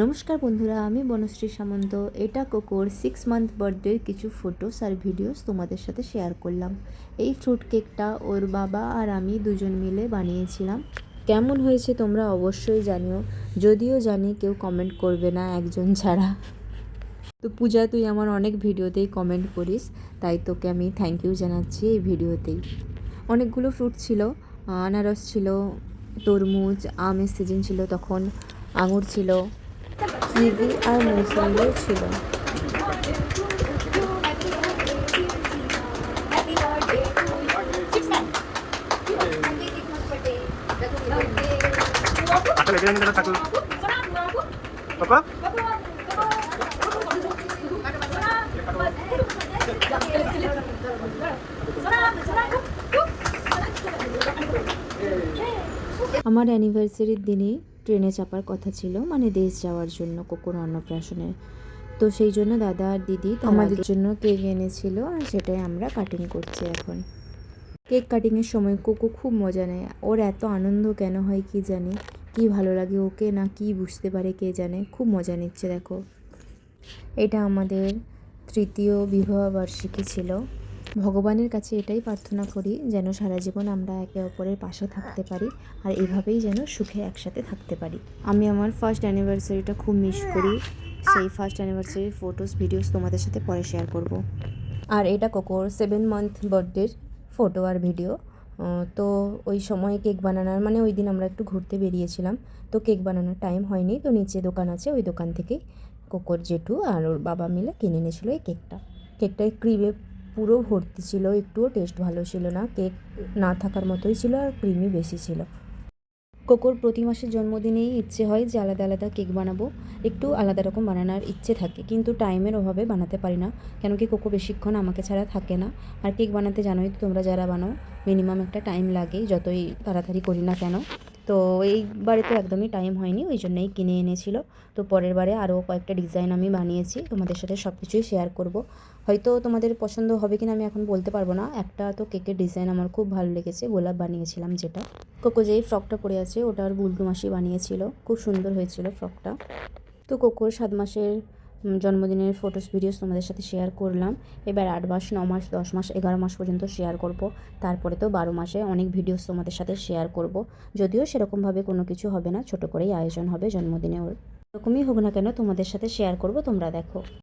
নমস্কার বন্ধুরা, আমি বনশ্রী সামন্ত। এটা কোকোর সিক্স মান্থ বার্থডের কিছু ফটোস আর ভিডিওস তোমাদের সাথে শেয়ার করলাম। এই ফ্রুট কেকটা ওর বাবা আর আমি দুজন মিলে বানিয়েছিলাম। কেমন হয়েছে তোমরা অবশ্যই জানিও। যদিও জানি কেউ কমেন্ট করবে না একজন ছাড়া। তো পূজা, তুই আমার অনেক ভিডিওতেই কমেন্ট করিস, তাই তোকে আমি থ্যাংক ইউ জানাচ্ছি এই ভিডিওতেই অনেকগুলো ফ্রুট ছিল, আনারস ছিল, তরমুজ, আমের সিজন ছিল তখন, আঙুর ছিল। কিবি আর মৌসুমিও ছিল। আমার অ্যানিভার্সারির দিনই ট্রেনে চাপার কথা ছিল মানে দেশ যাওয়ার জন্য কোকোর অন্নপ্রাশনে। তো সেই জন্য দাদা আর দিদি আমাদের জন্য কেক এনেছিল আর সেটাই আমরা কাটিং করছি এখন। কেক কাটিংয়ের সময় কোকো খুব মজা নেয়। ওর এত আনন্দ কেন হয় কি জানি? কি ভালো লাগে ওকে না কি বুঝতে পারে কে জানে? খুব মজা নিচ্ছে দেখো। এটা আমাদের তৃতীয় বিবাহ বার্ষিকী ছিল। ভগবানের কাছে এটাই প্রার্থনা করি যেন সারা জীবন আমরা একে অপরের পাশে থাকতে পারি আর এভাবেই যেন সুখে একসাথে থাকতে পারি। আমি আমার ফার্স্ট অ্যানিভার্সারিটা খুব মিস করি। সেই ফার্স্ট অ্যানিভার্সারির ফটোস ভিডিওস তোমাদের সাথে পরে শেয়ার করব। আর এটা কোকোর সেভেন মান্থ বার্থডের ফটো আর ভিডিও তো ওই সময় কেক বানানোর মানে ওই দিন আমরা একটু ঘুরতে বেরিয়েছিলাম। তো কেক বানানোর টাইম হয়নি। তো নিচে দোকান আছে, ওই দোকান থেকেই কোকোর জেঠু আর ওর বাবা মিলে কিনে এনেছিল এই কেকটা কেকটায় ক্রিমে পুরো ভর্তি ছিল, একটুও টেস্ট ভালো ছিল না। কেক না থাকার মতোই ছিল আর ক্রিমই বেশি ছিল। কোকোর প্রতি মাসের জন্মদিনেই ইচ্ছে হয় যে আলাদা আলাদা কেক বানাবো। একটু আলাদা রকম বানানোর ইচ্ছে থাকে, কিন্তু টাইমের অভাবে বানাতে পারি না। কেন কি কোকো বেশিক্ষণ আমাকে ছাড়া থাকে না। আর কেক বানাতে জানোই তো তোমরা যারা বানাও মিনিমাম একটা টাইম লাগে যতই তাড়াতাড়ি করি না কেন। তো এইবারে তো একদমই টাইম হয়নি, ওই জন্যই কিনে এনেছিল। তো পরের বারে আরও কয়েকটা ডিজাইন আমি বানিয়েছি, তোমাদের সাথে সব কিছুই শেয়ার করব। হয়তো তোমাদের পছন্দ হবে কিনা আমি এখন বলতে পারব না। একটা তো কেকের ডিজাইন আমার খুব ভালো লেগেছে, গোলাপ বানিয়েছিলাম যেটা। কোকো যেই ফ্রকটা পরে আছে, ওটার বুলটু মাসি বানিয়েছিল। খুব সুন্দর হয়েছিল ফ্রকটা তো কোকোর সাত মাসের জন্মদিনের ফটোস ভিডিওস তোমাদের সাথে শেয়ার করলাম। এবার আট মাস, ন মাস, দশ মাস, এগারো মাস পর্যন্ত শেয়ার করব। তারপরে তো বারো মাসে অনেক ভিডিওস তোমাদের সাথে শেয়ার করব। যদিও সেরকমভাবে কোনো কিছু হবে না, ছোট করেই আয়োজন হবে জন্মদিনে ওর এরকমই হোক না কেন তোমাদের সাথে শেয়ার করব, তোমরা দেখো।